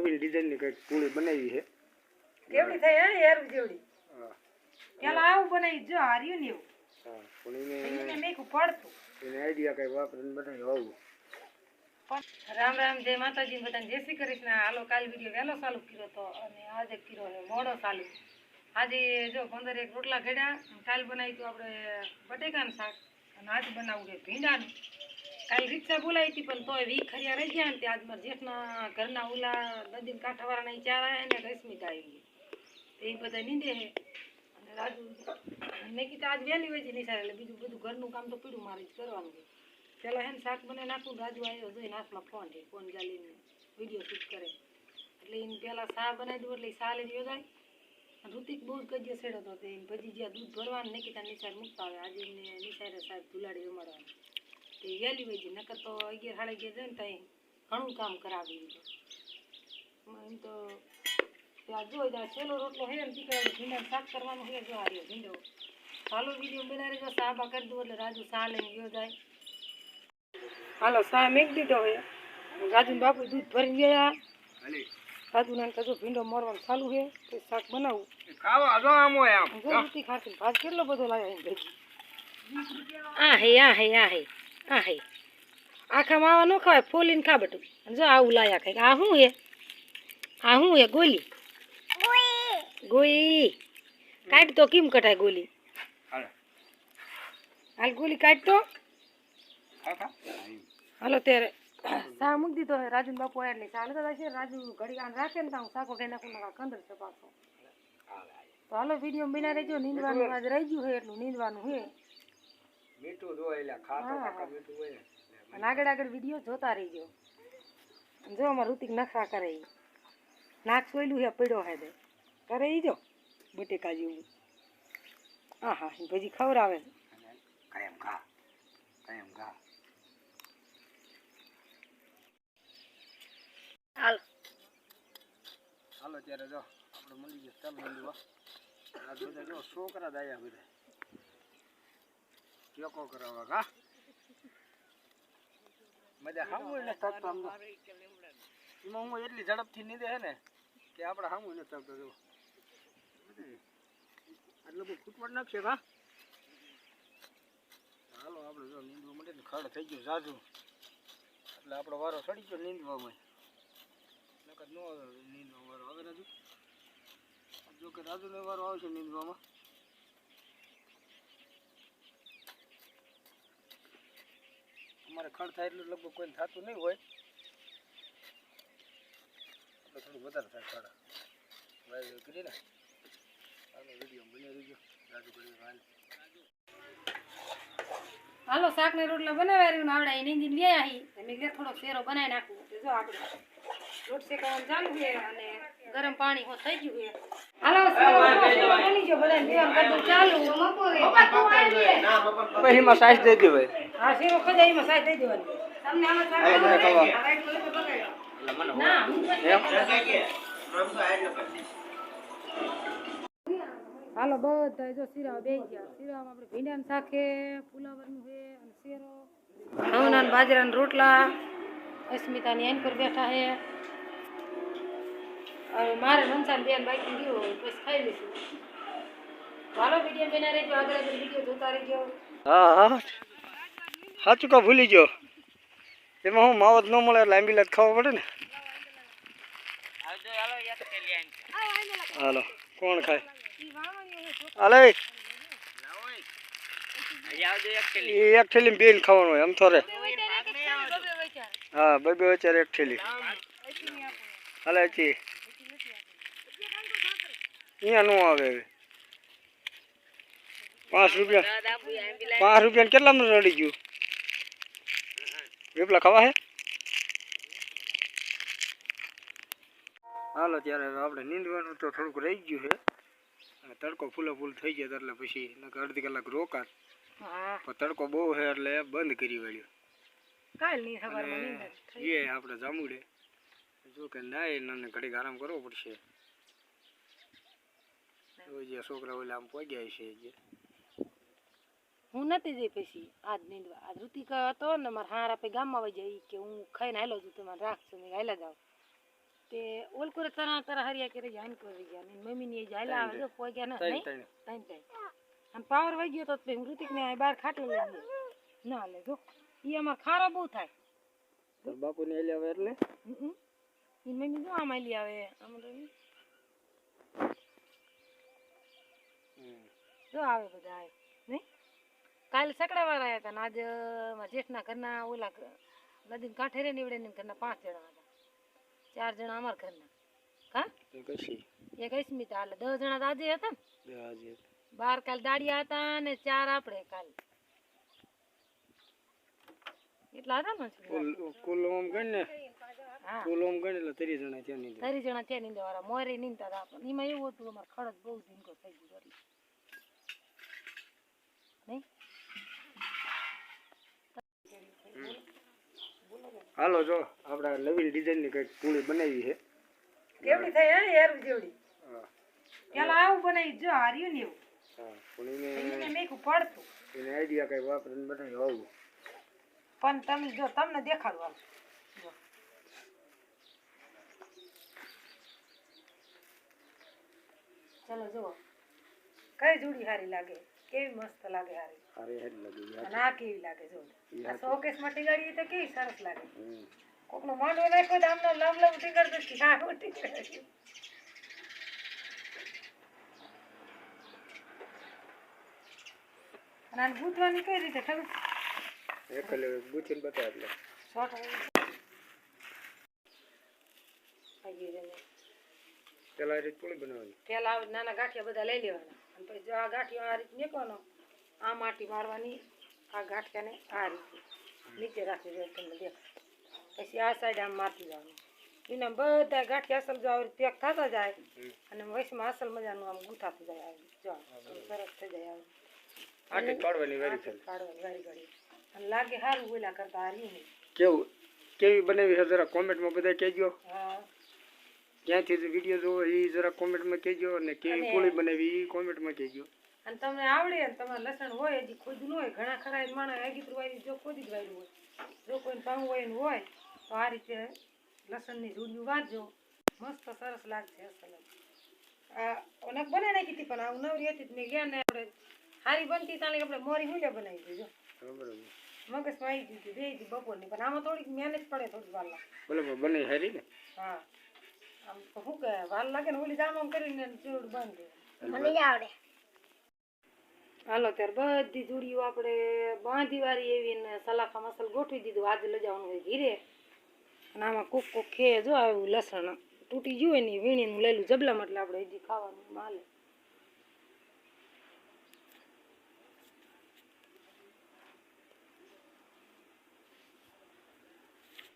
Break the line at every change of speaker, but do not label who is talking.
નવીન ડિઝાઇનની કંઈક પૂળી બનાવી છે.
કેવડી થઈ હે યાર જેવડી પેલા આવું બનાવી જો હાર્યું ને એવું.
હા પણ એને
મેકું પડતું.
એને આઈડિયા કંઈક વાપરીને બનાવ્યું આવું.
રામ રામ જય માતાજી બધાને જય શ્રી કૃષ્ણ. હાલો કાલ વીડિયો વહેલો ચાલુ કર્યો હતો અને આજે કર્યો છે મોડો ચાલુ. આજે જો પંદર એક રોટલા ઘડ્યા કાલ બનાવી હતું આપણે બટેકાનું શાક. અને આજ બનાવવું છે ભીંડાનું. કાલ રિક્ષા બોલાવી હતી, પણ તોય વી ખરિયા રહી ગયા ને આજ મારા જેઠના ઘરના ઓલા નદીના કાંઠાવાળાના ચાર આવ્યા ને રશ્મિકા આવી ગઈ. એ બધા નીંદે હે. અને રાજુ, મેં કીધું આજ વહેલી હોય છે નિશાળ, એટલે બીજું બધું ઘરનું કામ તો પીડું મારે જ કરવાનું છે. પેલા હેને શાક બનાવી નાખું, રાજુ આવ્યો જોઈને હાથમાં ફોન છે ફોન ચાલીને વીડિયો શૂટ કરે. એટલે એને પહેલાં શા બનાવી દઉં, એટલે શા લઈ યોજાય. ઋતિક બહુ જ કજ્યો સેડો હતો એને પછી જ્યાં દૂધ ભરવાનું નિકિતા નિશાળ મૂકતા આવે. આજે એમને નિશાળે સાહેબ ધુલાડી રમાડવાનું. તે વહેલી વહેલી નકર તો અગિયાર સાડા અગિયાર જાય ને ત્યાં ઘણું કામ કરાવી દીધું એમ તો ત્યાં જો ત્યાં છેલ્લો રોટલો હે ને દીકરા ભીંડા શાક કરવાનું હે જો આ ભીંડો. હાલો વીડિયો બનાવી જો સાબા કરી દઉં એટલે રાજુ સા લઈને ગયો જાય. હાલો સા મેક દીધો હે. રાજુ બાપુ દૂધ ભરી ગયા.
હાલી.
રાજુ ને કજો ભીંડો મોરવાનું ચાલુ હે તો શાક બનાવું.
ખાવા જો આમ હોય આમ
જો. ખાતી ભાત કેટલો બધો લાવ્યો અહીં આ હે આ હે આ હે. આ હે આખા માવા ન ખવાય ફોલીને ખા બટું જો આવું લાયા ખાઈ આ શું હે? આ શું હે? ગોલી? ગોઈ કાઢ તો કેમ કટાય ગોલી?
હાલ.
ગોલી કાઢ તો. હાલો ત્યારે. સા મૂકી દીધો હે રાજુ બાપુ એટલે ચાલે. તો છે રાજુ ઘડી આમ રાખે ને તો હું સાકો કઈ નાખું નાખા કંદર છે પાછો તો હાલો વીડિયો બિના રહેજો. નીંદવાનું આજ રહી ગયું હોય એટલું નીંદવાનું હે.
મીઠું જો એટલે ખાતો. કાકા મીઠું હોય
અને આગળ આગળ વીડિયો જોતા રહીજો. જો અમાર ઋતિક નખરા કરે ઈ. નાક સોયલું હે પડ્યો હે દે કરે ઈ જો બટેકા જેવું. હા હા ખબર
આવે કાયમ ખા કાયમ ખા.
હાલ.
હાલો ત્યારે જો આપણે મળી ગયા ચાલો આ બધા જો છોકરા દાયા બધા. કેકો કરાવવા કા મજા હામું ને થતું તો. એમાં હું એટલી ઝડપથી નીંદે છે ને કે આપણે હામું નથી થતું જો એટલે બધું ફૂટવાડ નાખશે કા હાલો આપણે જો નીંદવા માટે ને ખડ થઈ ગયું જાજુ. એટલે આપણો વારો સડી ગયો નીંદવામાં. નકર નો નીંદવા વારો આવે, રાજુ? જો કે રાજુનો વારો આવશે નીંદવામાં. અમારે ખડ થાય એટલું લગભગ કોઈને થતું નહીં હોય. એટલે થોડું વધારે થાય ખડ. કરી ને. હાલો વીડિયો બની રહીજો. રાજુ કરી હાલ.
હાલો શાક ને રોટલા બનાવ્યા રહ્યું ને આવડે એની નીંદીને વ્યાય આવી મેં ઘેર થોડો શેરો બનાવી નાખું. તો જો આપણે રોટ શેકવાનું ચાલુ છે અને ગરમ પાણી હો થઈ ગયું છે. હાલો બની ગયો બધા ચાલુ મપોરે ચાલુ
પછી માં સાઈઝ દે દેવાય
હા શેરો ખજાય એમાં સાઈ દઈ દેવાની તમને આમાં શાક
હા, મને ખબર.
આ રાઈટ બોલે તો બગાડ્યો. ના હું પછી હાલો બધા જો શીરા બે ગયા. શીરામાં આપણે ભીંડાનું શાક છે ફુલાવરનું છે અને શેરો. ઘઉંના ને બાજરાના રોટલા. અસ્મિતાની એન પર બેઠા છે. હવે મારે મનસાન બેન બાકી ગયો હોય બસ ખાઈ લઈશું. તો હાલો વીડિયો બેના રહેજો. આગળ આગળ વીડિયો જોતા રહેજો.
હા હા. સાચું કા ભૂલી ગયો. એમાં હું માવત ન મળે એટલે એમ્બ્યુલન્સ ખાવા પડે ને. હાલો, કોણ ખાય? હાલે, એ. એક થેલી બેન ખાવાનું હોય એમ થોડે હા, બે બે વચ્ચે એક થેલી. હાલે હજી અહીંયા નો આવે પાંચ રૂપિયા. પાંચ રૂપિયા કેટલામાં રડી ગયું? વેપલા ખાવા હે? હાલો ત્યારે આપણે નીંદવાનું તો થોડુંક રહી ગયું છે. અને તડકો ફૂલો ફૂલ થઈ જાય એટલે પછી અડધી કલાક રોકાત
હા.
પણ તડકો બહુ છે એટલે બંધ કરી વાળ્યો. એ આપણે જામુડે. જો કે ના એને ઘડીક આરામ કરવો પડશે. છોકરા ઓલા આમ પહોંચ્યા છે જે.
હું નથી જઈ પછી આજ નીંદવા આજ ઋતિક હતો ને મારા હાર આપે ગામમાં આવી જાય કે હું ખાઈને હાલો છું તમારે રાખજો મેં હાલા જાવ તે ઓલ કરે તરા તરા હરિયા કરે જાન કરી ગયા. ને મમ્મી ની જાયલા આવે પોઈ ગયા ના નહીં? ટાઈમ ટાઈમ આમ પાવર વહી ગયો તો પછી મૃતિક ને બહાર ખાટલો લઈ ગયો ના લે જો. ઈ અમાર ખારો બહુ થાય.
તો બાપુને એલી આવે એટલે?
ઈ મમ્મી જો આમ લઈ આવે. આમ જો આવે બધા કાલે સકડા વાળા આવ્યા હતા ને આજે મારા જેઠના ઘરના ઓલા નદીને કાંઠે રે નીવડે ને ઘરના પાંચ જણા હતા. ચાર જણા અમારા ઘરના. હા? એક અસ્મિતા એટલે દસ જણા આજે હતા ને. બાર કાલ દાડિયા હતા ને ચાર આપણે કાલ. એટલા હતા ને
કુલ ઓમ ગણ ને?
હા.
કુલ ઓમ ગણ એટલે ત્રીસ જણા ત્યાં નહીં
ત્રીસ જણા ત્યાં નીંદે વાળા મોરે નીંદતા હતા. પણ એમાં એવું હતું અમારે ખડક બહુ ધીંકો થઈ ગયો એટલે નહીં
હાલો જો આપણે નવીન ડિઝાઇનની કંઈક પૂળી બનાવી છે.
કેવડી થઈ હે યાર જેવડી? પેલા આવું બનાવી જો હાર્યું ને એવું.
હા પૂળીને
એને મેકું પડતું.
એને આઈડિયા કંઈ વાપરીને બનાવી આવું.
પણ તમે જો તમને દેખાડું આમ જો. ચલો જુઓ. કઈ જોડી સારી લાગે? કેવી મસ્ત લાગે હારે.
અરે હેડ લાગે યાર
અને કેવી લાગે જો. આ શોકેસમાં ટીગાડી તો કેવી સરસ લાગે.
કોક
નો માંડો નાખો તો આમનો લમ લમ ટીગાડતો ક્યાં હા ટીગાડ્યું અને ગૂંથવાની કઈ રીતે ખબર?
એક એટલે ગુથીને બતાવે એટલે.
શોર્ટ આવી ગયું
પેલા રીતે પૂળી બનાવવાની.
પેલા નાના ગાંઠિયા બધા લઈ લેવાના. અને પછી જો આ ગાંઠિયો આ રીતે નીકળવાનો આ માટી મારવાની આ ગાંઠિયાને આ રીતે નીચે રાખી દે તમને દેખ પછી આ સાઈડ આમ મારતી જવાનું એને બધા ગાંઠિયા અસલ જો આવી પેક થતા જાય અને વૈશમાં અસલ મજાનું આમ ગુથાતું જાય આવી જો સરસ થઈ જાય આવી
આટી પાડવાની વેરી છે
કાઢવાની વેરી ઘડી અને લાગે સારું બોલ્યા કરતા હારી નહીં.
કેવું કેવી બનાવી છે જરા કોમેન્ટમાં બધા કહેજો.
હા
ક્યાંથી વીડિયો જોવો એ જરા કોમેન્ટમાં કહેજો અને કેવી પૂળી બનાવી એ કોમેન્ટમાં કહેજો.
અને તમને આવડે અને તમારે લસણ હોય હજી ખોદ ન હોય ઘણા ખરા માણસ આગી વાયરી જો ખોદી જ વાયરું હોય. જો કોઈ પાઉં હોય ને હોય તો આ રીતે લસણની રૂડિયું વાંચજો મસ્ત સરસ લાગશે અસલ. આ ઓનક બનાવી નાખી હતી પણ આ નવરી હતી મેં ગયા ને આપણે સારી બનતી તાણે આપણે મોરી હુંલે બનાવી દીધો
મગજ
મગજમાં આવી દીધી બે બપોરની પણ આમાં થોડીક મહેનત પડે થોડી વાર લાગે
બરાબર બને હારી ને.
હા. આમ શું કે વાર લાગે ને ઓલી જામ કરીને ચૂડ બંધ. હાલો ત્યારે બધી જોડીઓ આપણે બાંધી વાળી એવી ને સલાખા મસાલ ગોઠવી દીધું. આજે લઈ હોય ઘીરે. અને આમાં કોક કુક ખે જો આવ્યું લસણ તૂટી ગયું હોય ને વીણીનું લેલું જબલામાં એટલે આપણે હજી ખાવાનું માલે